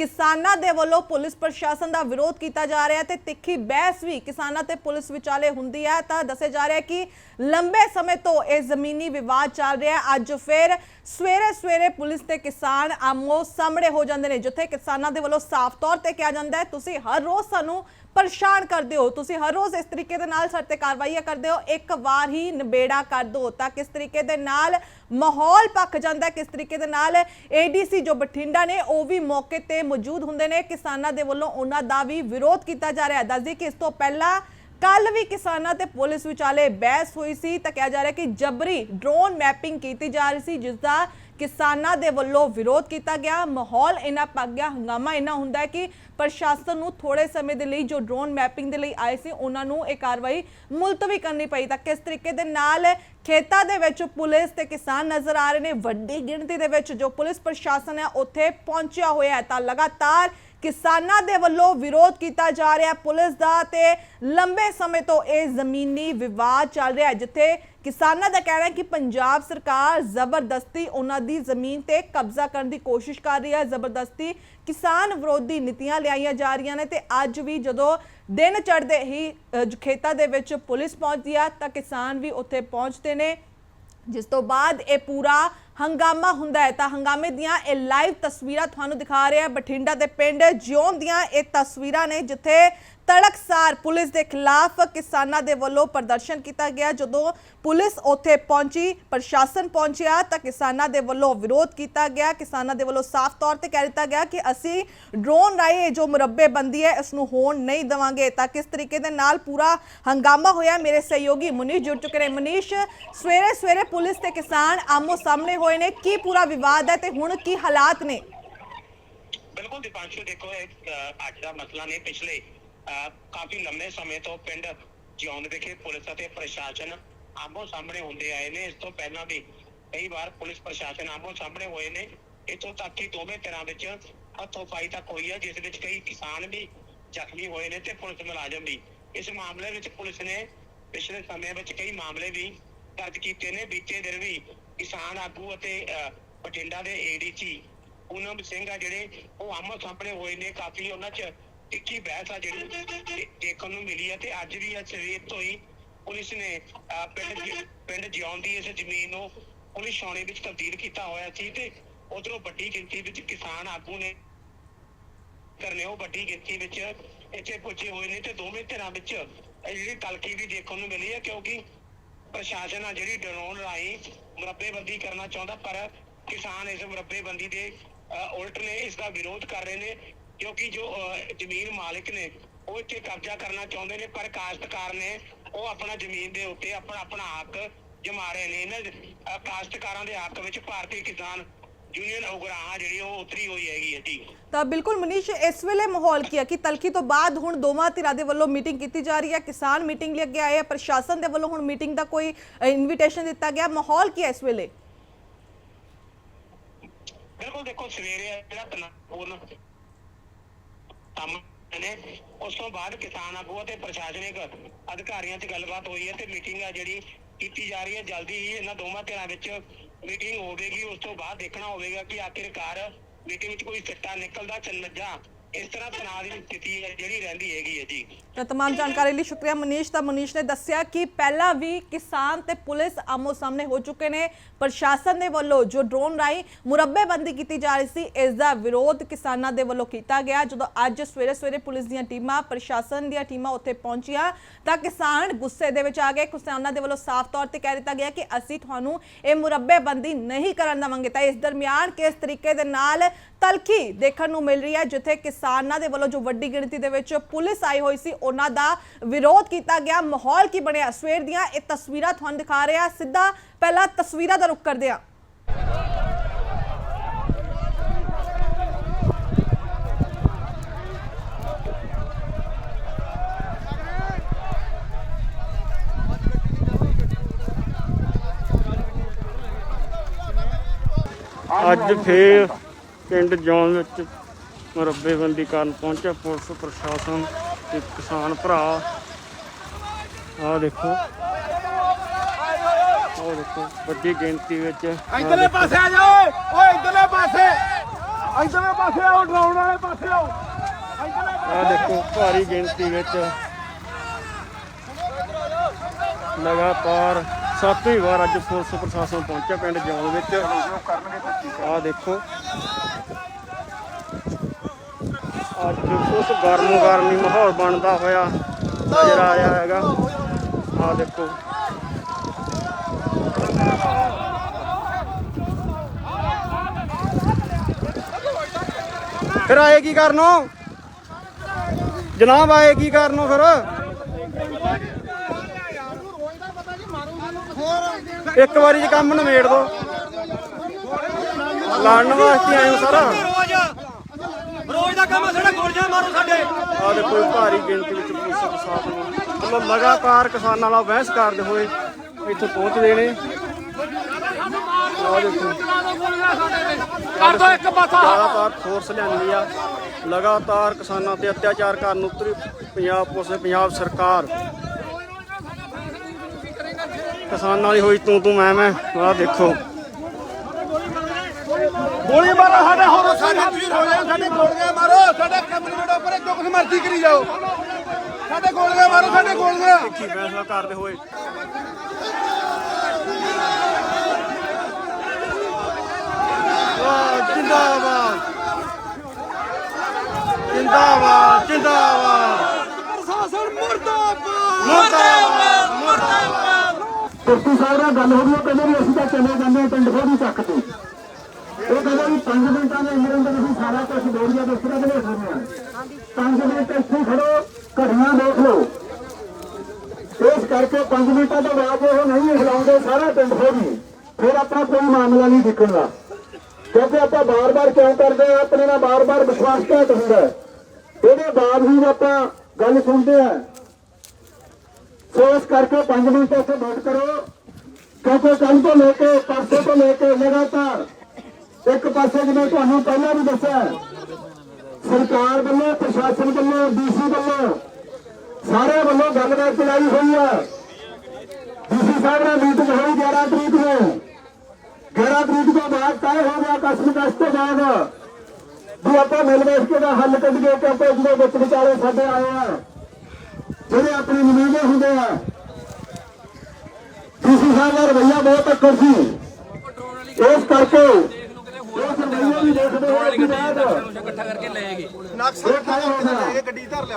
ਕਿਸਾਨਾਂ ਦੇ ਵੱਲੋਂ ਪੁਲਿਸ ਪ੍ਰਸ਼ਾਸਨ ਦਾ ਵਿਰੋਧ ਕੀਤਾ ਜਾ ਰਿਹਾ ਹੈ ਤੇ ਤਿੱਖੀ ਬਹਿਸ ਵੀ ਕਿਸਾਨਾਂ ਤੇ ਪੁਲਿਸ ਵਿਚਾਲੇ ਹੁੰਦੀ ਹੈ। ਤਾਂ ਦੱਸਿਆ ਜਾ ਰਿਹਾ ਕਿ ਲੰਬੇ ਸਮੇਂ ਤੋਂ ਇਹ ਜ਼ਮੀਨੀ ਵਿਵਾਦ ਚੱਲ ਰਿਹਾ ਹੈ। ਅੱਜ ਫਿਰ ਸਵੇਰੇ ਸਵੇਰੇ ਪੁਲਿਸ ਤੇ ਕਿਸਾਨ ਆਮੋ ਸਾਹਮਣੇ ਹੋ ਜਾਂਦੇ ਨੇ, ਜਿੱਥੇ ਕਿਸਾਨਾਂ ਦੇ ਵੱਲੋਂ ਸਾਫ਼ ਤੌਰ ਤੇ ਕਿਹਾ ਜਾਂਦਾ ਹੈ, ਤੁਸੀਂ ਹਰ ਰੋਜ਼ ਸਾਨੂੰ ਪਰੇਸ਼ਾਨ ਕਰਦੇ ਹੋ। ਤੁਸੀਂ ਹਰ ਰੋਜ਼ ਇਸ ਤਰੀਕੇ ਦੇ ਨਾਲ ਸਾਡੇ ਤੇ ਕਾਰਵਾਈਆਂ ਕਰਦੇ ਹੋ। ਇੱਕ ਵਾਰ ਹੀ ਨਿਬੇੜਾ ਕਰ ਦਿਓ ਤਾਂ ਕਿਸ ਤਰੀਕੇ ਦੇ ਨਾਲ ਮਾਹੌਲ ਪੱਕ ਜਾਂਦਾ ਕਿਸ ਤਰੀਕੇ ਦੇ ਨਾਲ ਏਡੀਸੀ ਜੋ ਬਠਿੰਡਾ ਨੇ, ਉਹ ਵੀ ਮੌਕੇ ਤੇ ਮੌਜੂਦ ਹੁੰਦੇ ਨੇ। ਕਿਸਾਨਾਂ ਦੇ ਵੱਲੋਂ ਉਹਨਾਂ ਦਾ ਵੀ ਵਿਰੋਧ ਕੀਤਾ ਜਾ ਰਿਹਾ ਹੈ। ਦੱਸਦੀ ਕਿ ਇਸ ਤੋਂ ਪਹਿਲਾਂ ਕੱਲ ਵੀ ਕਿਸਾਨਾਂ ਤੇ ਪੁਲਿਸ ਵਿਚਾਲੇ ਬਹਿਸ ਹੋਈ ਸੀ। ਤਾਂ ਕਿਹਾ ਜਾ ਰਿਹਾ ਕਿ ਜਬਰੀ ਡਰੋਨ ਮੈਪਿੰਗ ਕੀਤੀ ਜਾ ਰਹੀ ਸੀ ਜਿਸ ਦਾ ਕਿਸਾਨਾਂ ਦੇ ਵੱਲੋਂ ਵਿਰੋਧ ਕੀਤਾ ਗਿਆ। ਮਾਹੌਲ ਇਨਾ ਪੱਕ ਗਿਆ, ਹੰਗਾਮਾ ਇਨਾ ਹੁੰਦਾ ਹੈ ਕਿ ਪ੍ਰਸ਼ਾਸਨ ਨੂੰ ਥੋੜੇ ਸਮੇਂ ਦੇ ਲਈ ਜੋ ਡਰੋਨ ਮੈਪਿੰਗ ਦੇ ਲਈ ਆਏ ਸੀ, ਉਹਨਾਂ ਨੂੰ ਇਹ ਕਾਰਵਾਈ ਮੁਲਤਵੀ ਕਰਨੀ ਪਈ ਤਾਂ ਕਿਸ ਤਰੀਕੇ ਦੇ ਨਾਲ ਖੇਤਾਂ ਦੇ ਵਿੱਚ ਪੁਲਿਸ ਤੇ ਕਿਸਾਨ ਨਜ਼ਰ ਆ ਰਹੇ ਨੇ? ਵੱਡੀ ਗਿਣਤੀ ਦੇ ਵਿੱਚ ਜੋ ਪੁਲਿਸ ਪ੍ਰਸ਼ਾਸਨ ਹੈ, ਉੱਥੇ ਪਹੁੰਚਿਆ ਹੋਇਆ ਹੈ ਤਾਂ ਲਗਾਤਾਰ ਕਿਸਾਨਾਂ ਦੇ ਵੱਲੋਂ ਵਿਰੋਧ ਕੀਤਾ ਜਾ ਰਿਹਾ ਪੁਲਿਸ ਦਾ ਤੇ ਲੰਬੇ ਸਮੇਂ ਤੋਂ ਇਹ ਜ਼ਮੀਨੀ ਵਿਵਾਦ ਚੱਲ ਰਿਹਾ ਜਿੱਥੇ ਕਿਸਾਨਾਂ ਦਾ ਕਹਿਣਾ ਹੈ ਕਿ ਪੰਜਾਬ ਸਰਕਾਰ ਜ਼ਬਰਦਸਤੀ ਉਹਨਾਂ ਦੀ ਜ਼ਮੀਨ ਤੇ ਕਬਜ਼ਾ ਕਰਨ ਦੀ ਕੋਸ਼ਿਸ਼ ਕਰ ਰਹੀ ਹੈ। ਜ਼ਬਰਦਸਤੀ ਕਿਸਾਨ ਵਿਰੋਧੀ ਨੀਤੀਆਂ ਲਿਆਈਆਂ ਜਾ ਰਹੀਆਂ ਨੇ ਤੇ ਅੱਜ ਵੀ ਜਦੋਂ ਦਿਨ ਚੜ੍ਹਦੇ ਹੀ ਖੇਤਾਂ ਦੇ ਵਿੱਚ ਪੁਲਿਸ ਪਹੁੰਚਦੀ ਆ ਤਾਂ ਕਿਸਾਨ ਵੀ ਉੱਥੇ ਪਹੁੰਚਦੇ ਨੇ। ਜਿਸ ਤੋਂ ਬਾਅਦ ਇਹ ਪੂਰਾ ਹੰਗਾਮਾ ਹੁੰਦਾ ਹੈ। ਤਾਂ ਹੰਗਾਮੇ ਦੀਆਂ ਇਹ ਲਾਈਵ ਤਸਵੀਰਾਂ ਤੁਹਾਨੂੰ ਦਿਖਾ ਰਿਹਾ ਬਠਿੰਡਾ ਦੇ ਪਿੰਡ ਜਿਉਂ ਦੀਆਂ ਇਹ ਤਸਵੀਰਾਂ ਨੇ, ਜਿੱਥੇ ਤੜਕਸਾਰ ਪੁਲਿਸ ਦੇ ਖਿਲਾਫ ਕਿਸਾਨਾਂ ਦੇ ਵੱਲੋਂ ਪ੍ਰਦਰਸ਼ਨ ਕੀਤਾ ਗਿਆ। ਜਦੋਂ ਪੁਲਿਸ ਉੱਥੇ ਪਹੁੰਚੀ, ਪ੍ਰਸ਼ਾਸਨ ਪਹੁੰਚਿਆ ਤਾਂ ਕਿਸਾਨਾਂ ਦੇ ਵੱਲੋਂ ਵਿਰੋਧ ਕੀਤਾ ਗਿਆ। ਕਿਸਾਨਾਂ ਦੇ ਵੱਲੋਂ ਸਾਫ਼ ਤੌਰ ਤੇ ਕਹਿ ਦਿੱਤਾ ਗਿਆ ਕਿ ਅਸੀਂ ਡਰੋਨ ਰਾਹੀਂ ਜੋ ਮੁਰੱਬੇਬੰਦੀ ਹੈ ਇਸ ਨੂੰ ਹੋਣ ਨਹੀਂ ਦੇਵਾਂਗੇ। ਤਾਂ ਕਿਸ ਤਰੀਕੇ ਦੇ ਨਾਲ ਪੂਰਾ ਹੰਗਾਮਾ ਹੋਇਆ, ਮੇਰੇ ਸਹਿਯੋਗੀ ਮਨੀਸ਼ ਜੁੜ ਚੁੱਕੇ ਨੇ। ਮਨੀਸ਼ ਸਵੇਰੇ ਸਵੇਰੇ ਪੁਲਿਸ ਤੇ ਕਿਸਾਨ ਆਮੋ ਸਾਹਮਣੇ ਹੋਏ ਨੇ। ਕੀ ਪੂਰਾ ਵਿਵਾਦ ਹੈ ਤੇ ਹੁਣ ਕੀ ਹਾਲਾਤ ਨੇ? ਬਿਲਕੁਲ ਦੀਪਾਂਸ਼ੂ, ਦੇਖੋ, ਇਹ ਅੱਜ ਦਾ ਮਸਲਾ ਨਹੀਂ ਪਿਛਲੇ ਕਾਫੀ ਲੰਮੇ ਸਮੇਂ ਤੋਂ ਪਿੰਡ ਜਿਉਂਦ ਵਿਖੇ ਪੁਲਿਸ ਅਤੇ ਪ੍ਰਸ਼ਾਸਨ ਆਮੋ ਸਾਹਮਣੇ ਹੁੰਦੇ ਆਏ ਨੇ। ਇਸ ਤੋਂ ਪਹਿਲਾਂ ਵੀ ਕਈ ਵਾਰ ਪੁਲਿਸ ਪ੍ਰਸ਼ਾਸਨ ਆਮੋ ਸਾਹਮਣੇ ਹੋਏ ਨੇ। ਇਤੋਂ ਤੱਕ ਕਿ ਦੋਵੇਂ ਤਰ੍ਹਾਂ ਵਿੱਚ ਹੱਥੋਂ ਪਾਈ ਤੱਕ ਹੋਈ ਹੈ ਜਿਸ ਵਿੱਚ ਕਈ ਕਿਸਾਨ ਵੀ ਜ਼ਖਮੀ ਹੋਏ ਨੇ ਤੇ ਪੁਲਿਸ ਮੁਲਾਜ਼ਮ ਵੀ। ਇਸ ਮਾਮਲੇ ਵਿੱਚ ਪੁਲਿਸ ਨੇ ਪਿਛਲੇ ਸਮੇਂ ਵਿੱਚ ਕਈ ਮਾਮਲੇ ਵੀ ਦਰਜ ਕੀਤੇ ਨੇ। ਬੀਤੇ ਦਿਨ ਵੀ ਕਿਸਾਨ ਆਗੂ ਅਤੇ ਬਠਿੰਡਾ ਦੇ ਏਡੀਸੀ ਪੂਨਮ ਸਿੰਘ ਆ ਜਿਹੜੇ, ਉਹ ਆਮੋ ਸਾਹਮਣੇ ਹੋਏ ਨੇ। ਕਾਫੀ ਉਹਨਾਂ 'ਚ ਤਿੱਖੀ ਬਹਿਸ ਆ ਜਿਹੜੀ ਦੇਖਣ ਨੂੰ ਮਿਲੀ ਹੈ ਤੇ ਅੱਜ ਵੀ ਅੱਜ ਸਵੇਰ ਤੋਂ ਹੀ ਪੁਲਿਸ ਨੇ ਪਿੰਡ ਪਿੰਡ ਜਿਉਣ ਦੀ ਇਸ ਜ਼ਮੀਨ ਨੂੰ ਪੁਲਿਸ ਛਾਉਣੀ ਵਿੱਚ ਤਬਦੀਲ ਕੀਤਾ ਹੋਇਆ ਸੀ ਤੇ ਉਧਰੋਂ ਵੱਡੀ ਗਿਣਤੀ ਵਿੱਚ ਕਿਸਾਨ ਆਗੂ ਨੇ ਕਰਨੇ, ਉਹ ਵੱਡੀ ਗਿਣਤੀ ਵਿੱਚ ਇੱਥੇ ਪੁੱਜੇ ਹੋਏ ਨੇ ਤੇ ਦੋਵੇਂ ਧਿਰਾਂ ਵਿੱਚ ਜਿਹੜੀ ਕਲਕੀ ਵੀ ਦੇਖਣ ਨੂੰ ਮਿਲੀ ਹੈ ਕਿਉਂਕਿ ਪ੍ਰਸ਼ਾਸਨ ਆ ਜਿਹੜੀ ਡਰੋਨ ਰਾਹੀਂ ਮੁਰੱਬੇਬੰਦੀ ਕਰਨਾ ਚਾਹੁੰਦਾ ਪਰ ਕਿਸਾਨ ਇਸ ਮੁਰੱਬੇਬੰਦੀ ਦੇ ਉਲਟ ਨੇ ਇਸ ਦਾ ਵਿਰੋਧ ਕਰ ਰਹੇ ਨੇ ਕਿਉਂਕਿ ਜੋ ਜ਼ਮੀਨ ਮਾਲਕ ਨੇ ਉਹ ਇੱਥੇ ਕਬਜ਼ਾ ਕਰਨਾ ਚਾਹੁੰਦੇ ਨੇ ਪਰ ਕਾਸ਼ਤਕਾਰ ਨੇ ਉਹ ਆਪਣਾ ਜ਼ਮੀਨ ਦੇ ਉੱਤੇ ਆਪਣਾ ਆਪਣਾ ਹੱਕ ਜਮਾ ਰਹੇ ਨੇ। ਇਹਨਾਂ ਕਾਸ਼ਤਕਾਰਾਂ ਦੇ ਹੱਕ ਵਿੱਚ ਭਾਰਤੀ ਕਿਸਾਨ ਯੂਨੀਅਨ ਉਗਰਾਹਾਂ ਜਿਹੜੀ ਉਹ ਉਤਰੀ ਹੋਈ ਹੈਗੀ ਹੈ ਜੀ। ਤਾਂ ਬਿਲਕੁਲ ਮਨੀਸ਼ ਇਸ ਵੇਲੇ ਮਾਹੌਲ ਕੀ ਹੈ ਕਿ ਤਲਖੀ ਤੋਂ ਬਾਅਦ ਹੁਣ ਦੋਵਾਂ ਧਿਰਾਂ ਦੇ ਵੱਲੋਂ ਮੀਟਿੰਗ ਕੀਤੀ ਜਾ ਰਹੀ ਹੈ ਕਿਸਾਨ ਮੀਟਿੰਗ ਲਈ ਅੱਗੇ ਆਏ ਆ ਪ੍ਰਸ਼ਾਸਨ ਦੇ ਵੱਲੋਂ ਹੁਣ ਮੀਟਿੰਗ ਦਾ ਕੋਈ ਇਨਵੀਟੇਸ਼ਨ ਦਿੱਤਾ ਗਿਆ। ਮਾਹੌਲ ਕੀ ਹੈ ਇਸ ਵੇਲੇ? ਬਿਲਕੁਲ ਦੇਖੋ ਸਵੇਰੇ ਜਿਹੜਾ ਤਨਾਪੂਰਨ ਕੰਮ ਨੇ, ਉਸ ਤੋਂ ਬਾਅਦ ਕਿਸਾਨ ਆਗੂ ਅਤੇ ਪ੍ਰਸ਼ਾਸਨਿਕ ਅਧਿਕਾਰੀਆਂ 'ਚ ਗੱਲਬਾਤ ਹੋਈ ਹੈ ਤੇ ਮੀਟਿੰਗ ਆ ਜਿਹੜੀ ਕੀਤੀ ਜਾ ਰਹੀ ਹੈ, ਜਲਦੀ ਹੀ ਇਹਨਾਂ ਦੋਵਾਂ ਧਿਰਾਂ ਵਿੱਚ ਮੀਟਿੰਗ ਹੋਵੇਗੀ, ਉਸ ਤੋਂ ਬਾਅਦ ਦੇਖਣਾ ਹੋਵੇਗਾ ਕਿ ਆਖਿਰਕਾਰ ਮੀਟਿੰਗ ਵਿੱਚ ਕੋਈ ਸਿੱਟਾ ਨਿਕਲਦਾ ਚੱਲ ਜਾਂ ਇਸ ਤਰ੍ਹਾਂ ਤਣਾਅ ਦੀ ਸਥਿਤੀ ਹੈ ਜਿਹੜੀ ਰਹਿੰਦੀ ਹੈਗੀ ਹੈ ਜੀ ਤਾਂ तमाम ਜਾਣਕਾਰੀ ਲਈ ਸ਼ੁਕਰੀਆ ਮਨੀਸ਼ ਤਾਂ ਮਨੀਸ਼ ਨੇ ਦੱਸਿਆ ਕਿ ਪਹਿਲਾਂ ਵੀ ਕਿਸਾਨ ਤੇ ਪੁਲਿਸ ਆਮੋ ਸਾਹਮਣੇ ਹੋ ਚੁੱਕੇ ਨੇ ਪ੍ਰਸ਼ਾਸਨ ਦੇ ਵੱਲੋਂ ਜੋ ਡਰੋਨ ਰਾਹੀਂ ਮੁਰੱਬੇਬੰਦੀ ਕੀਤੀ ਜਾ ਰਹੀ ਸੀ ਇਸ ਦਾ ਵਿਰੋਧ ਕਿਸਾਨਾਂ ਦੇ ਵੱਲੋਂ ਕੀਤਾ ਗਿਆ ਜਦੋਂ ਅੱਜ ਸਵੇਰੇ ਸਵੇਰੇ ਪੁਲਿਸ ਦੀਆਂ ਟੀਮਾਂ ਪ੍ਰਸ਼ਾਸਨ ਦੀਆਂ ਟੀਮਾਂ ਉੱਥੇ ਪਹੁੰਚੀਆਂ ਤਾਂ ਕਿਸਾਨ ਗੁੱਸੇ ਦੇ ਵਿੱਚ ਆ ਗਏ ਕਿਸਾਨਾਂ ਦੇ ਵੱਲੋਂ ਸਾਫ਼ ਤੌਰ ਤੇ ਕਹਿ ਦਿੱਤਾ ਗਿਆ ਕਿ ਅਸੀਂ ਤੁਹਾਨੂੰ ਇਹ ਮੁਰੱਬੇਬੰਦੀ ਨਹੀਂ ਕਰਨ ਦੇਵਾਂਗੇ ਤਾਂ ਇਸ ਦਰਮਿਆਨ ਕਿਸ ਤਰੀਕੇ ਦੇ ਨਾਲ ਤਲਖੀ ਦੇਖਣ ਨੂੰ ਮਿਲ ਰਹੀ ਹੈ ਜਿੱਥੇ ਕਿਸਾਨਾਂ ਦੇ ਵੱਲੋਂ ਜੋ ਵੱਡੀ ਗਿਣਤੀ ਦੇ ਵਿੱਚ ਪੁਲਿਸ ਆਈ ਹੋਈ ਸੀ, ਉਹਨਾਂ ਦਾ ਵਿਰੋਧ ਕੀਤਾ ਗਿਆ। ਮਾਹੌਲ ਕੀ ਬਣਿਆ? ਸਵੇਰ ਦੀਆਂ ਇਹ ਤਸਵੀਰਾਂ ਤੁਹਾਨੂੰ ਦਿਖਾ ਰਿਹਾ। ਸਿੱਧਾ ਪਹਿਲਾਂ ਤਸਵੀਰਾਂ ਦਾ ਰੁਖ ਕਰਦੇ ਹਾਂ। ਅੱਜ ਫੇਰ ਪਿੰਡ ਜੌਨ ਵਿੱਚ ਮੁਰੱਬੇਬੰਦੀ ਕਰਨ ਪਹੁੰਚਿਆ ਪੁਲਿਸ ਪ੍ਰਸ਼ਾਸਨ ਤੇ ਕਿਸਾਨ ਭਰਾ। ਆਹ ਦੇਖੋ। ਆਹ ਦੇਖੋ ਵੱਡੀ ਗਿਣਤੀ ਵਿੱਚ ਆਹ ਇਧਰਲੇ ਪਾਸੇ ਆ ਜਾਓ ਓਏ ਇਧਰਲੇ ਪਾਸੇ। ਇਧਰਲੇ ਪਾਸੇ ਆਓ ਡਰਾਉਣ ਵਾਲੇ ਪਾਸੇ ਆਓ। ਆ ਦੇਖੋ ਭਾਰੀ ਗਿਣਤੀ ਵਿੱਚ ਲਗਾਤਾਰ ਸੱਤਵੀਂ ਵਾਰ ਅੱਜ ਪੁਲਿਸ ਪ੍ਰਸ਼ਾਸਨ ਪਹੁੰਚਿਆ ਪਿੰਡ ਜੌਨ ਵਿੱਚ। ਆ ਦੇਖੋ। ਅੱਜ ਕੁਝ ਗਰਮੋ ਗਰਮੀ ਮਾਹੌਲ ਬਣਦਾ ਹੋਇਆ ਨਜ਼ਰ ਆ ਹੈਗਾ। ਆ ਦੇਖੋ। ਫਿਰ ਆਏ ਕੀ ਕਰਨੋ? ਜਨਾਬ ਆਏ ਕੀ ਕਰਨੋ ਫਿਰ? ਇੱਕ ਵਾਰੀ ਚ ਕੰਮ ਨਿਬੇੜ ਦੋ। ਲੜਨ ਵਾਸਤੇ ਆਏ ਹੋ ਸਾਰਾ। ਰੋਜ਼ ਦਾ ਕੰਮ ਸਾਡਾ ਗੋਲੀਆਂ ਮਾਰੋ ਸਾਡੇ। ਆ ਦੇਖੋ ਭਾਰੀ ਗਿਣਤੀ ਵਿੱਚ ਪੁਲਿਸ ਪ੍ਰਸ਼ਾਸਨ ਵੱਲੋਂ ਲਗਾਤਾਰ ਕਿਸਾਨਾਂ ਨਾਲ ਬਹਿਸ ਕਰਦੇ ਹੋਏ ਇੱਥੇ ਪਹੁੰਚਦੇ ਨੇ। ਆ ਦੇਖੋ। ਕਰ ਦੋ ਇੱਕ ਪਾਸਾ। ਲਗਾਤਾਰ ਫੋਰਸ ਲਿਆਂਦੀ ਆ। ਲਗਾਤਾਰ ਕਿਸਾਨਾਂ ਤੇ ਅਤਿਆਚਾਰ ਕਰਨ ਉਤਰੀ ਪੰਜਾਬ ਪੁਲਿਸ ਪੰਜਾਬ ਸਰਕਾਰ। ਕਿਸਾਨਾਂ ਦੀ ਹੋਈ ਤੂੰ ਤੂੰ ਮੈਂ ਮੈਂ ਆ ਦੇਖੋ। ਗੋਲੀ ਮਾਰੋ ਸਾਡੇ ਹੋਰ ਸਾਡੇ ਵੀਰ ਹੋ ਜਾਓ ਸਾਡੇ ਗੋਲੀਆਂ ਮਾਰੋ ਸਾਡੇ ਕਮਰੇ ਉੱਪਰ ਜੋ ਕੁਝ ਮਰਜ਼ੀ ਕਰੀ ਜਾਓ। ਸਾਡੇ ਗੋਲੀਆਂ ਮਾਰੋ ਸਾਡੇ ਗੋਲੀਆਂ। ਕੀ ਫੈਸਲਾ ਕਰਦੇ ਹੋਏ। ਵਾਹ ਜਿੰਦਾਬਾਦ। ਜਿੰਦਾਬਾਦ ਜਿੰਦਾਬਾਦ। ਪ੍ਰਸ਼ਾਸਨ ਮਰਦਾਬਾਦ। ਮੁਰਦਾਬਾਦ ਮੁਰਦਾਬਾਦ। ਕੁਰਸੀ ਸਾਹਿਬ ਨਾਲ ਗੱਲ ਹੋ ਗਈ ਉਹ ਕਹਿੰਦੇ ਵੀ ਅਸੀਂ ਤਾਂ ਚਲੇ ਜਾਂਦੇ ਹਾਂ ਪਿੰਡ ਫੋੜੀ ਚੱਕ ਤੇ। ਉਹ ਕਹਿੰਦਾ ਵੀ 5 ਮਿੰਟਾਂ ਦੇ ਅੰਦਰ ਅੰਦਰ ਅਸੀਂ ਸਾਰਾ ਕੁਝ ਦੋੜੀਆਂ ਦੇ ਉੱਪਰ ਬਣੇ ਹੋਏ ਆ 5 ਮਿੰਟ ਇੱਥੇ ਖੜੋ ਘੜੀਆਂ ਦੇਖ ਲਓ। ਇਸ ਕਰਕੇ 5 ਮਿੰਟਾਂ ਤੋਂ ਬਾਅਦ ਉਹ ਨਹੀਂ ਹਿਲਾਉਂਦੇ, ਸਾਰਾ ਪਿੰਡ ਫੋੜੀ ਫਿਰ ਆਪਣਾ ਕੋਈ ਮਾਮਲਾ ਨਹੀਂ ਦਿਖਣਾ ਕਿਉਂਕਿ ਆਪਾਂ ਬਾਰ-ਬਾਰ ਕਿਉਂ ਕਰਦੇ ਆ ਆਪਣੇ ਨਾਲ ਬਾਰ-ਬਾਰ ਵਿਸ਼ਵਾਸਘਾਤ ਹੁੰਦਾ ਹੈ। ਇਹਦੇ ਬਾਵਜੂਦ ਆਪਾਂ ਗੱਲ ਸੁਣਦੇ ਆ ਸੋ ਇਸ ਕਰਕੇ 5 ਮਿੰਟ ਇੱਥੇ ਵੇਟ ਕਰੋ। ਕਿਉਂਕਿ ਕੱਲ ਤੋਂ ਲੈ ਕੇ, ਪਰਸੋਂ ਤੋਂ ਲੈ ਕੇ ਲਗਾਤਾਰ ਇੱਕ ਪਾਸੇ ਜਿਵੇਂ ਤੁਹਾਨੂੰ ਪਹਿਲਾਂ ਵੀ ਦੱਸਿਆ ਸਰਕਾਰ ਵੱਲੋਂ, ਪ੍ਰਸ਼ਾਸਨ ਵੱਲੋਂ ਡੀਸੀ ਵੱਲੋਂ ਸਾਰੇ ਵੱਲੋਂ ਗੱਲਬਾਤ ਚਲਾਈ ਹੋਈ ਹੈ। ਡੀਸੀ ਸਾਹਿਬ ਨਾਲ ਮੀਟਿੰਗ ਹੋਈ 11 ਤਰੀਕ ਨੂੰ। 11 ਤਰੀਕ ਤੋਂ ਬਾਅਦ ਤੈਅ ਹੋ ਗਿਆ ਕਸਮ ਕਸ ਤੋਂ ਬਾਅਦ ਵੀ ਆਪਾਂ ਮਿਲ ਬੈਠ ਕੇ ਦਾ ਹੱਲ ਕੱਢੀਏ ਕਿਉਂਕਿ ਜਿਹੜੇ ਵਿੱਚ ਵਿਚਾਲੇ ਸਾਡੇ ਆਏ ਆ। ਜਿਹੜੇ ਆਪਣੇ ਨੁਮਾਇੰਦੇ ਹੁੰਦੇ ਆ। ਡੀਸੀ ਸਾਹਿਬ ਦਾ ਰਵੱਈਆ ਬਹੁਤ ਅੱਕਰ ਸੀ। ਇਸ ਕਰਕੇ ਇਕੱਠਾ ਕਰਕੇ ਲੈ ਗਏ ਇਹ ਕਾਹ ਹੋ ਗਿਆ ਗੱਡੀ ਧਰ ਲਿਆ।